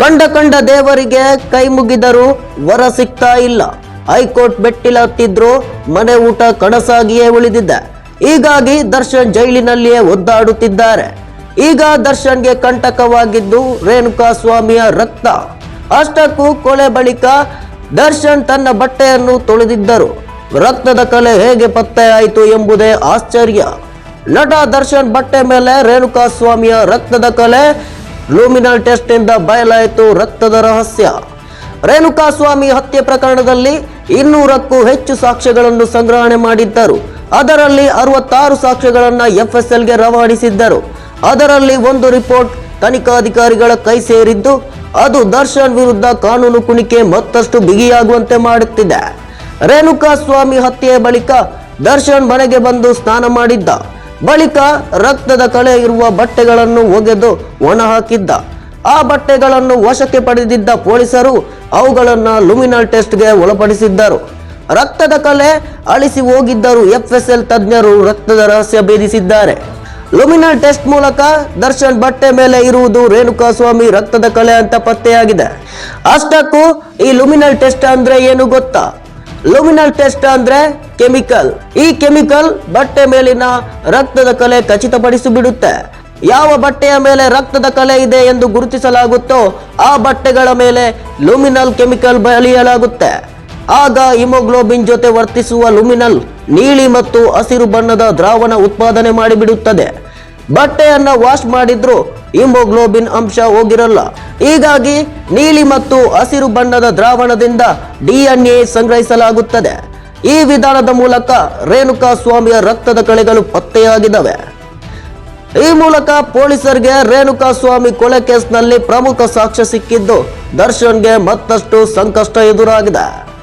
ಕಂಡ ಕಂಡ ದೇವರಿಗೆ ಕೈ ಮುಗಿದರೂ ವರ ಸಿಗ್ತಾ ಇಲ್ಲ. ಹೈಕೋರ್ಟ್ ಬೆಟ್ಟಿಲ ಹತ್ತಿದ್ರು ಮನೆ ಊಟ ಕಣಸಾಗಿಯೇ ಉಳಿದಿದೆ. ಹೀಗಾಗಿ ದರ್ಶನ್ ಜೈಲಿನಲ್ಲಿಯೇ ಒದ್ದಾಡುತ್ತಿದ್ದಾರೆ. ಈಗ ದರ್ಶನ್ಗೆ ಕಂಟಕವಾಗಿದ್ದು ರೇಣುಕಾ ಸ್ವಾಮಿಯ ರಕ್ತ. ಅಷ್ಟಕ್ಕೂ ಕೊಲೆ ಬಳಿಕ ದರ್ಶನ್ ತನ್ನ ಬಟ್ಟೆಯನ್ನು ತೊಳೆದಿದ್ದರು. ರಕ್ತದ ಕಲೆ ಹೇಗೆ ಪತ್ತೆಯಾಯಿತು ಎಂಬುದೇ ಆಶ್ಚರ್ಯ. ನಟ ದರ್ಶನ್ ಬಟ್ಟೆ ಮೇಲೆ ರೇಣುಕಾ ಸ್ವಾಮಿಯ ರಕ್ತದ ಕಲೆ ಲೂಮಿನಲ್ ಟೆಸ್ಟ್ ಇಂದ ಬಯಲಾಯಿತು ರಕ್ತದ ರಹಸ್ಯ. ರೇಣುಕಾ ಸ್ವಾಮಿ ಹತ್ಯೆ ಪ್ರಕರಣದಲ್ಲಿ ಇನ್ನೂರಕ್ಕೂ ಹೆಚ್ಚು ಸಾಕ್ಷ್ಯಗಳನ್ನು ಸಂಗ್ರಹಣೆ ಮಾಡಿದ್ದರು. ಅದರಲ್ಲಿ ಅರವತ್ತಾರು ಸಾಕ್ಷ್ಯಗಳನ್ನ ಎಫ್ಎಸ್ಎಲ್ಗೆ ರವಾನಿಸಿದ್ದರು. ಅದರಲ್ಲಿ ಒಂದು ರಿಪೋರ್ಟ್ ತನಿಖಾಧಿಕಾರಿಗಳ ಕೈ ಸೇರಿದ್ದು, ಅದು ದರ್ಶನ್ ವಿರುದ್ಧ ಕಾನೂನು ಕುಣಿಕೆ ಮತ್ತಷ್ಟು ಬಿಗಿಯಾಗುವಂತೆ ಮಾಡುತ್ತಿದೆ. ರೇಣುಕಾ ಸ್ವಾಮಿ ಹತ್ಯೆಯ ಬಳಿಕ ದರ್ಶನ್ ಮನೆಗೆ ಬಂದು ಸ್ನಾನ ಮಾಡಿದ್ದ. ಬಳಿಕ ರಕ್ತದ ಕಳೆ ಇರುವ ಬಟ್ಟೆಗಳನ್ನು ಒಗೆದು ಒಣ ಹಾಕಿದ್ದ ಆ ಬಟ್ಟೆಗಳನ್ನು ವಶಕ್ಕೆ ಪಡೆದಿದ್ದ ಪೊಲೀಸರು ಅವುಗಳನ್ನು ಲುಮಿನಲ್ ಟೆಸ್ಟ್ಗೆ ಒಳಪಡಿಸಿದ್ದರು. ರಕ್ತದ ಕಲೆ ಅಳಿಸಿ ಹೋಗಿದ್ದರು ಎಫ್ಎಸ್ಎಲ್ ತಜ್ಞರು ರಕ್ತದ ರಹಸ್ಯ ಭೇದಿಸಿದ್ದಾರೆ. ಲುಮಿನಲ್ ಟೆಸ್ಟ್ ಮೂಲಕ ದರ್ಶನ್ ಬಟ್ಟೆ ಮೇಲೆ ಇರುವುದು ರೇಣುಕಾ ಸ್ವಾಮಿ ರಕ್ತದ ಕಲೆ ಅಂತ ಪತ್ತೆಯಾಗಿದೆ. ಅಷ್ಟಕ್ಕೂ ಈ ಲುಮಿನಲ್ ಟೆಸ್ಟ್ ಅಂದ್ರೆ ಏನು ಗೊತ್ತಾ? ಲುಮಿನಲ್ ಟೆಸ್ಟ್ ಅಂದ್ರೆ ಕೆಮಿಕಲ್ ಈ ಕೆಮಿಕಲ್ ಬಟ್ಟೆ ಮೇಲಿನ ರಕ್ತದ ಕಲೆ ಖಚಿತಪಡಿಸಿ ಬಿಡುತ್ತೆ ಯಾವ ಬಟ್ಟೆಯ ಮೇಲೆ ರಕ್ತದ ಕಲೆ ಇದೆ ಎಂದು ಗುರುತಿಸಲಾಗುತ್ತೋ ಆ ಬಟ್ಟೆಗಳ ಮೇಲೆ ಲುಮಿನಲ್ ಕೆಮಿಕಲ್ ಬಳಿಯಲಾಗುತ್ತೆ. ಆಗ ಹಿಮೋಗ್ಲೋಬಿನ್ ಜೊತೆ ವರ್ತಿಸುವ ಲುಮಿನಲ್ ನೀಲಿ ಮತ್ತು ಹಸಿರು ಬಣ್ಣದ ದ್ರಾವಣ ಉತ್ಪಾದನೆ ಮಾಡಿಬಿಡುತ್ತದೆ. ಬಟ್ಟೆಯನ್ನ ವಾಶ್ ಮಾಡಿದ್ರು, ಹಿಮೋಗ್ಲೋಬಿನ್ ಅಂಶ ಹೋಗಿರಲ್ಲ. ಹೀಗಾಗಿ ನೀಲಿ ಮತ್ತು ಹಸಿರು ಬಣ್ಣದ ದ್ರಾವಣದಿಂದ ಡಿಎನ್ಎ ಸಂಗ್ರಹಿಸಲಾಗುತ್ತದೆ. ಈ ವಿಧಾನದ ಮೂಲಕ ರೇಣುಕಾ ಸ್ವಾಮಿಯ ರಕ್ತದ ಕಳೆಗಳು ಪತ್ತೆಯಾಗಿದ್ದಾವೆ. ಈ ಮೂಲಕ ಪೊಲೀಸರಿಗೆ ರೇಣುಕಾ ಸ್ವಾಮಿ ಕೊಲೆ ಕೇಸ್ನಲ್ಲಿ ಪ್ರಮುಖ ಸಾಕ್ಷ್ಯ ಸಿಕ್ಕಿದ್ದು ದರ್ಶನ್ಗೆ ಮತ್ತಷ್ಟು ಸಂಕಷ್ಟ ಎದುರಾಗಿದೆ.